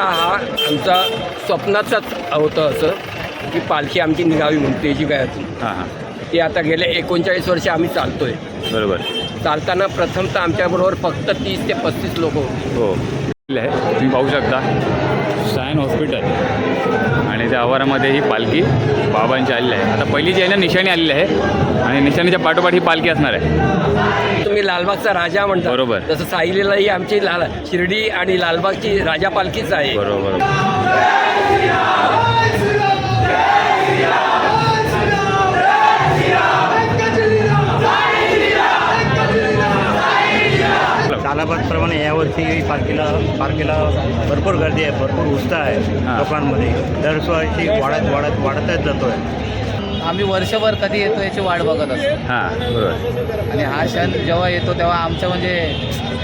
पहिला हा आमचा स्वप्नाचाच होतं असं की पालखी आमची निघावी म्हणून त्याची काय हां हां. ती आता गेले एकोणचाळीस वर्ष आम्ही चालतोय. बरोबर. चालताना प्रथमतः आमच्याबरोबर फक्त तीस ते पस्तीस लोक होते. हो. आहे तुम्ही पाहू शकता. सायन हॉस्पिटल आणि त्या आवारामध्ये ही पालखी बाबांची आलेली आहे. आता पहिली जी आहे ना निशाणी आलेली आहे आणि निशाणीच्या पाठोपाठ ही पालखी असणार आहे. तुम्ही लालबागचा राजा म्हणता. बरोबर. जसं साईलीलाही आमची लाल शिर्डी आणि लालबागची राजा पालखीच आहे. बरोबर. कालाबादप्रमाणे यावर्षी पालखीला पालखीला भरपूर गर्दी आहे भरपूर उत्साह आहे हां. लोकांमध्ये. दरवर्षी वाढत वाढत वाढतच जातोय. आम्ही वर्षभर कधी येतो याची वाट बघत असतो. हां बरोबर. आणि हा क्षण जेव्हा येतो तेव्हा आमचं म्हणजे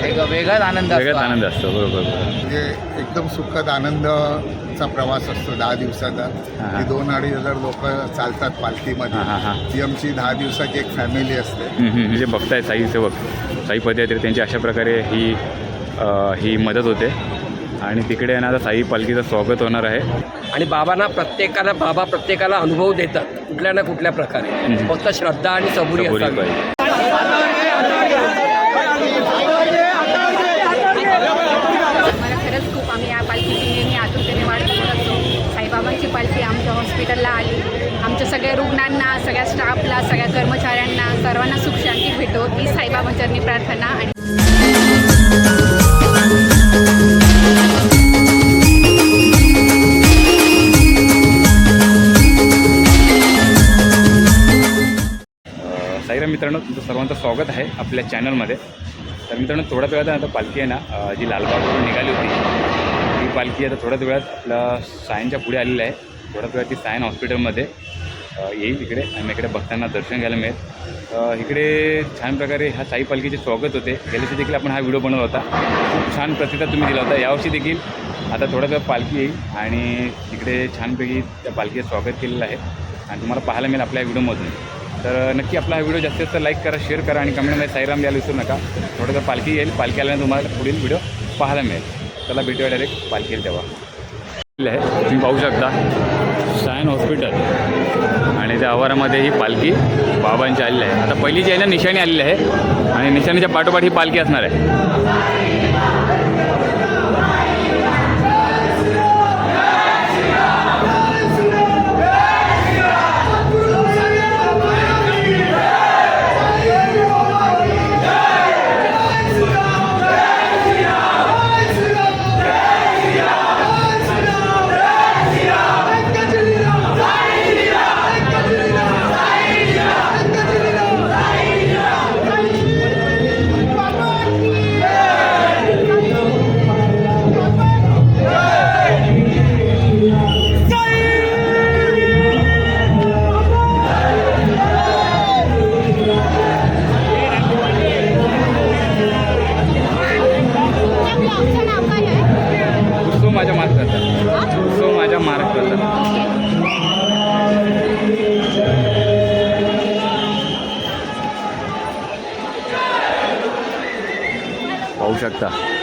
एक वेगळाच आनंद वेगळाच आनंद असतो बरोबर बरोबर. म्हणजे एकदम सुखद आनंदचा प्रवास असतो दहा दिवसाचा हा. की दोन अडीच हजार लोक चालतात पालखीमध्ये हा, हा, हा. ती आमची दहा दिवसाची एक फॅमिली असते. म्हणजे बघताय साई सेवक साई पदयात्रे त्यांची अशा प्रकारे ही ही मदत होते आणि तिकडे आता साई पालखीचं स्वागत होणार आहे आणि बाबांना प्रत्येकाला बाबा प्रत्येकाला अनुभव देतात कुठल्या ना कुठल्या प्रकारे. फक्त श्रद्धा आणि सबुरी पाहिजे मला खरंच खूप आम्ही या पालखीची नेहमी आतुरतेने वाट बघत असतो साईबाबांची पालखी आमच्या हॉस्पिटलला आली आमच्या सगळ्या रुग्णांना सगळ्या स्टाफला सगळ्या कर्मचाऱ्यांना सर्वांना सुखशांती भेटो. ही साईबाबांचरणी प्रार्थना आणि साईराम मित्रांनो तुमचं सर्वांचं स्वागत आहे आपल्या चॅनलमध्ये. तर मित्रांनो थोड्याच वेळात आता पालखी आहे ना जी लालबागवरून निघाली होती ही पालखी आता थोड्याच वेळात आपल्या सायनच्या पुढे आलेली आहे. थोड्याच वेळात ती सायन हॉस्पिटलमध्ये. येईल इकडे. आणि इकडे भक्तांना दर्शन घ्यायला मिळेल. इकडे छान प्रकारे ह्या साई पालखीचे स्वागत होते. गेल्याशी देखील आपण हा व्हिडिओ बनवला होता. खूप छान प्रतिसाद तुम्ही दिला होता. यावर्षी देखील आता थोडा वेळ पालखी येईल आणि तिकडे छानपैकी त्या पालखीचं स्वागत केलेलं आहे. आणि तुम्हाला पाहायला मिळेल आपल्या व्हिडिओमधून. तर नक्की आपला हा व्हिडिओ जास्तीत जास्त लाईक करा शेअर करा आणि कमेंटमध्ये साईराम द्यायला विसरू नका. थोडंसं पालखी येईल. पालखी आल्यानंतर तुम्हाला पुढील व्हिडिओ पाहायला मिळेल. त्याला भेटूया डायरेक्ट पालखी येईल तेव्हा. आहे. तुम्ही पाहू शकता. नारायण हॉस्पिटल. आणि त्या आवारामध्ये ही पालखी बाबांची आलेली आहे. आता पहिली जी आहे ना निशाणी आलेली आहे. आणि निशाणीच्या पाठोपाठ ही पालखी असणार आहे. पाहू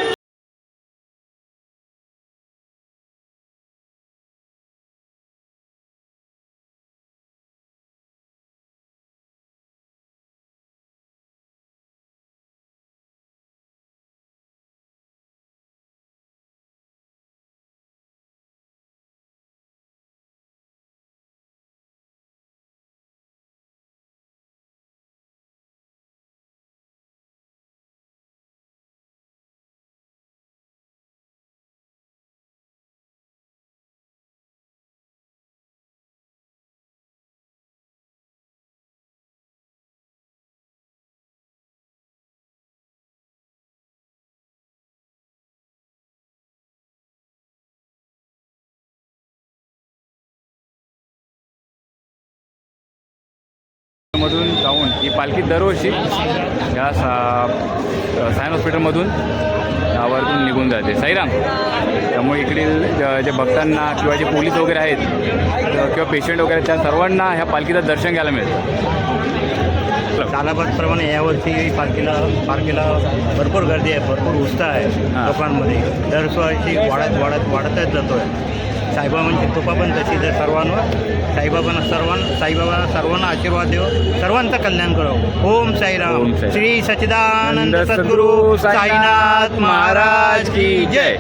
मधून जाऊन ही पालखी दरवर्षी या सा सायन हॉस्पिटलमधून यावरतून निघून जाते. साईराम त्यामुळे इकडील ज- भक्तांना किंवा जे पोलीस वगैरे आहेत किंवा पेशंट वगैरे त्या सर्वांना ह्या पालखीचं दर्शन घ्यायला मिळतं. सालाबादप्रमाणे यावर्षी पालखीला पालखीला भरपूर गर्दी आहे भरपूर उत्साह आहे. लोकांमध्ये. दरवर्षी वाढत वाढत वाढतच जातो आहे साईबाबांची कृपा पण तशीच आहे सर्वांवर. साईबाबांना सर्वांना साईबाबांना सर्वांना आशीर्वाद देव. सर्वांचं कल्याण करो ओम साईराम. श्री सच्चिदानंद नंद सद्गुरू साईनाथ महाराज की जय.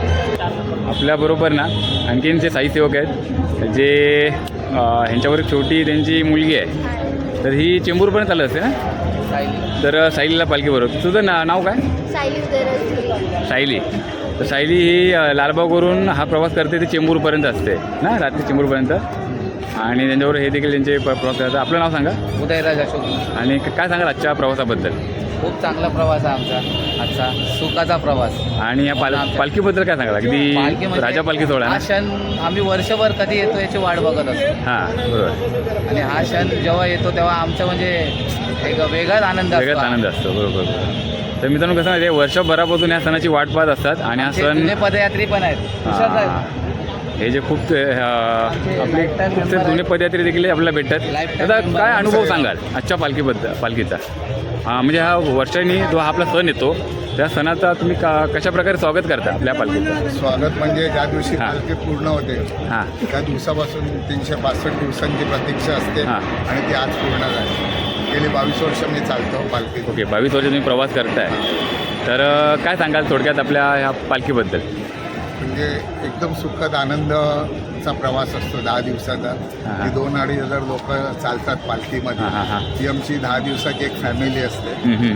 आपल्याबरोबर ना आणखीन जे साई सेवक आहेत जे ह्यांच्यावर एक छोटी त्यांची मुलगी आहे तर ही चेंबूरपर्यंत चालत असते ना? तर सायलीला पालखी बरोबर तुझं ना नाव काय? सायली. तर सायली ही लालबागवरून हा प्रवास करते ते चेंबूरपर्यंत असते ना? रात्री चेंबूरपर्यंत. आणि त्यांच्यावर हे देखील त्यांचे प्रवास करतात. आपलं नाव सांगा. उदयराज अशोक. आणि काय सांगाल आजच्या प्रवासाबद्दल? खूप चांगला प्रवास आहे आमचा. आजचा सुखाचा प्रवास. आणि या पाल पालखीबद्दल काय सांगाल? अगदी म्हणजे राजा पालखी सोहळा हा ना? क्षण आम्ही वर्षभर कधी येतो याची वाट बघत असतो. हां बरोबर. आणि हा क्षण जेव्हा येतो तेव्हा आमचं म्हणजे एक वेगळाच आनंद वेगळाच असतो आनंद असतो बरोबर बरोबर. तर मित्रांनो कसं माहिती आहे वर्षभरापासून या सणाची वाट पाहत असतात आणि हा आमचे सण जुने पदयात्री पण आहेत. हां. हे जे खूप अ, आपले lifetime खूपसे member जुने आहेत. पदयात्री देखील आपल्याला भेटतात. Lifetime आता member काय आहेत. अनुभव सांगाल आजच्या पालखीबद्दल पालखीचा? हा म्हणजे हा वर्षांनी जो हा आपला सण येतो त्या सणाचा तुम्ही का कशा प्रकारे स्वागत करता आपल्या पालखीचं? स्वागत म्हणजे ज्या दिवशी हां. पालखी पूर्ण होते हां. त्या दिवसापासून तीनशे पासष्ट दिवसांची प्रतीक्षा असते हां. आणि ती आज पूर्ण झाली. गेली बावीस वर्ष मी चालतो पालखी ओके बावीस वर्ष तुम्ही प्रवास करताय. तर अ, काय सांगाल थोडक्यात आपल्या ह्या पालखीबद्दल? म्हणजे एकदम सुखद आनंदचा प्रवास असतो दहा दिवसाचा. की दोन अडीच हजार लोक चालतात पालखीमध्ये. ती आमची दहा दिवसाची एक फॅमिली असते.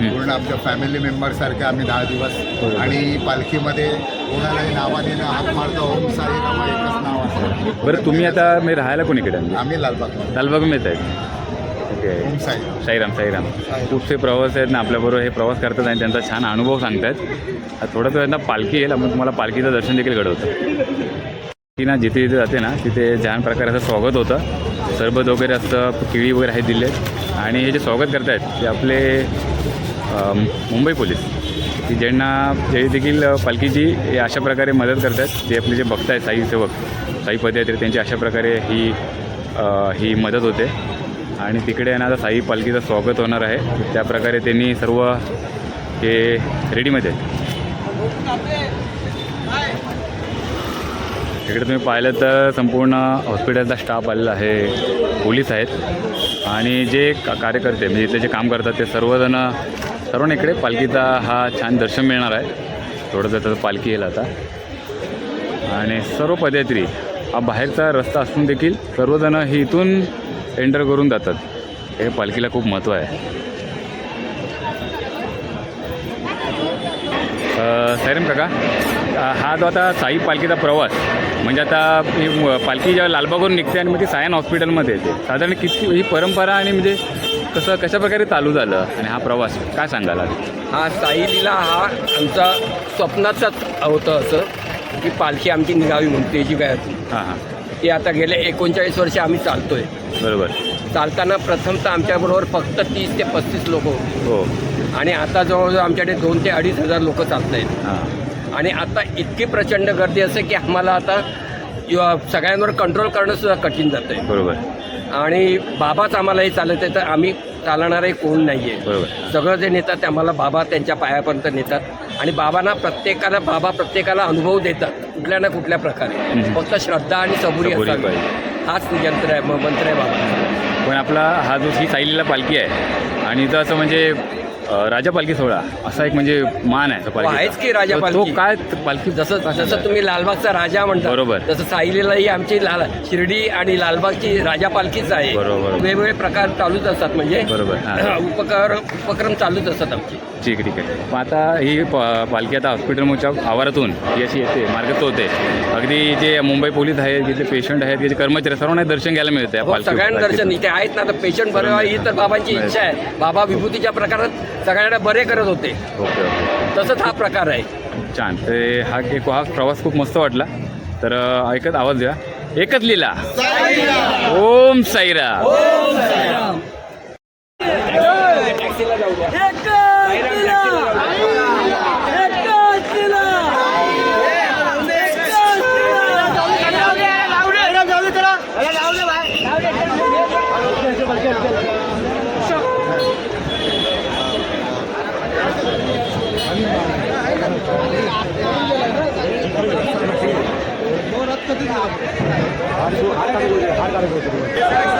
पूर्ण आमच्या फॅमिली मेंबरसारखे आम्ही दहा दिवस. आणि पालखीमध्ये कोणालाही नावाने न हात मारतो ओम साई रामा एकच नाव असतं बरं तुम्ही आता मी राहायला कोणीकडे आम्ही लालबाग लालबागून येत आहेत ओके. साई साईराम साईराम. खूपसे प्रवास आहेत ना आपल्याबरोबर हे प्रवास करतात आणि त्यांचा छान अनुभव सांगतात. आता थोडं वेळांना पालखी येईल मग तुम्हाला पालखीचं दर्शन देखील घडवतं. की ना जिथे जिथे जाते ना तिथे छान प्रकारे असं स्वागत होतं. सरबत वगैरे असतं केळी वगैरे आहेत दिले आणि हे जे स्वागत करतायत ते आपले मुंबई पोलीस. की ज्यांना जे देखील पालखीची हे अशा प्रकारे मदत करतात ते आपले जे भक्त आहेत साई सेवक साई पदयात्रे त्यांची अशा प्रकारे ही ही मदत होते. आणि तिकडे आहे ना आता साई पालखीचं स्वागत होणार आहे. त्याप्रकारे त्यांनी सर्व हे रेडीमध्ये आहेत. इकडे तुम्ही पाहिलं तर संपूर्ण हॉस्पिटलचा स्टाफ आलेला आहे. पोलीस आहेत. आणि जे का कार्यकर्ते म्हणजे इथले जे काम करतात ते सर्वजण सर्वांना इकडे पालखीचा हा छान दर्शन मिळणार आहे. थोडं तर पालखी येईल आता. आणि सर्व पदयात्री हा बाहेरचा रस्ता असून देखील सर्वजण ही इथून एंटर करून जातात. हे पालखीला खूप महत्त्व आहे. सायरम काका हा जो आता साई पालखीचा प्रवास म्हणजे आता ही पालखी जेव्हा लालबागवरून निघते आणि मग ती सायन हॉस्पिटलमध्ये येते. साधारण किती ही परंपरा आणि म्हणजे कसं कशा प्रकारे चालू झालं आणि हा प्रवास काय सांगाल? हा साईलीला हा आमचा स्वप्नाचाच होतं असं की पालखी आमची निघावी म्हणून त्याची काय हां हां. ती आता गेले एकोणचाळीस वर्ष आम्ही चालतोय. बरोबर. चालताना प्रथमतः आमच्याबरोबर फक्त तीस ते पस्तीस लोक होते. हो. आणि आता जवळजवळ आमच्याकडे दोन ते अडीच हजार लोक चालत आहेत. हां. आणि आता इतकी प्रचंड गर्दी असते की आम्हाला आता सगळ्यांवर कंट्रोल करणं सुद्धा कठीण जातं आहे बरोबर. आणि बाबाच आम्हाला हे चालत आहे तर आम्ही चालणारे कोण नाही आहे बरोबर. सगळं जे नेतात ते आम्हाला बाबा त्यांच्या पायापर्यंत नेतात. आणि बाबांना प्रत्येकाला बाबा प्रत्येकाला अनुभव देतात कुठल्या ना कुठल्या प्रकारे. फक्त श्रद्धा आणि सबुरी पाहिजे. हाच यंत्र आहे मंत्र आहे बाबा. पण आपला हा जो ही साईलीला पालखी आहे आणि इथं असं म्हणजे राजा पालखी सोहळा असा एक म्हणजे मान आहे तो पालखीचा. आहेच की राजा तर पालखी. तो काय पालखी जसं जसं तुम्ही लालबागचा राजा म्हणता बरोबर. तसं साईलीलाही आमची लाल शिर्डी आणि लालबागची राजा पालखीच आहे. बरोबर. वेगवेगळे प्रकार चालूच असतात म्हणजे. बरोबर, हां. उपकार उपक्रम चालूच असतात आमची. ठीक ठीक आहे. मग आता ही प- पालखी आता हॉस्पिटलच्या आवारातून ही अशी येते मार्गस्थ होते. अगदी जे मुंबई पोलीस आहेत तिथले पेशंट आहेत तिथे कर्मचारी सर्वांना दर्शन घ्यायला मिळते हो, सगळ्यांना दर्शन इथे आहेत ना तर पेशंट बरे व्हावे ही तर बाबांची इच्छा आहे. बाबा विभूतीच्या प्रकारात सगळ्यांना बरे करत होते. Okay okay. तसंच हा प्रकार आहे. छान. ते हा एक हा प्रवास खूप मस्त वाटला. तर अ, ऐकत आवाज द्या. एकच लिला. ओम साईरा प-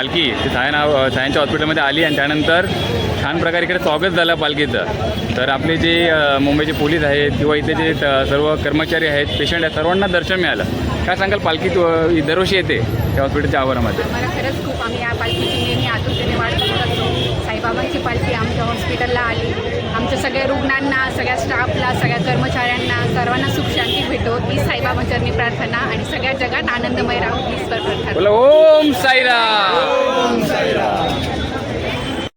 पालखी ती सायन सायनच्या हॉस्पिटलमध्ये आली आणि त्यानंतर छान प्रकारे इकडे स्वागत झालं पालखीचं. तर आपले जे मुंबईचे पोलीस आहेत किंवा इथे जे सर्व कर्मचारी आहेत पेशंट आहेत सर्वांना दर्शन मिळालं. काय सांगाल पालखी तु- दरवर्षी येते त्या हॉस्पिटलच्या आवारामध्ये? खरंच खूप आम्ही या पालखीची नेहमी आतुरतेने वाट बघत असतो. साईबाबांची पालखी आमच्या हॉस्पिटलला आली. आमच्या सगळ्या रुग्णांना सगळ्या स्टाफला सगळ्या कर्मचाऱ्यांना सर्वांना सुख शांती भेटो. ही साईबाबांचरणी प्रार्थना आणि सगळ्या जगात आनंदमय राहू. हीच प्रार्थना. बोला ओम साईराम.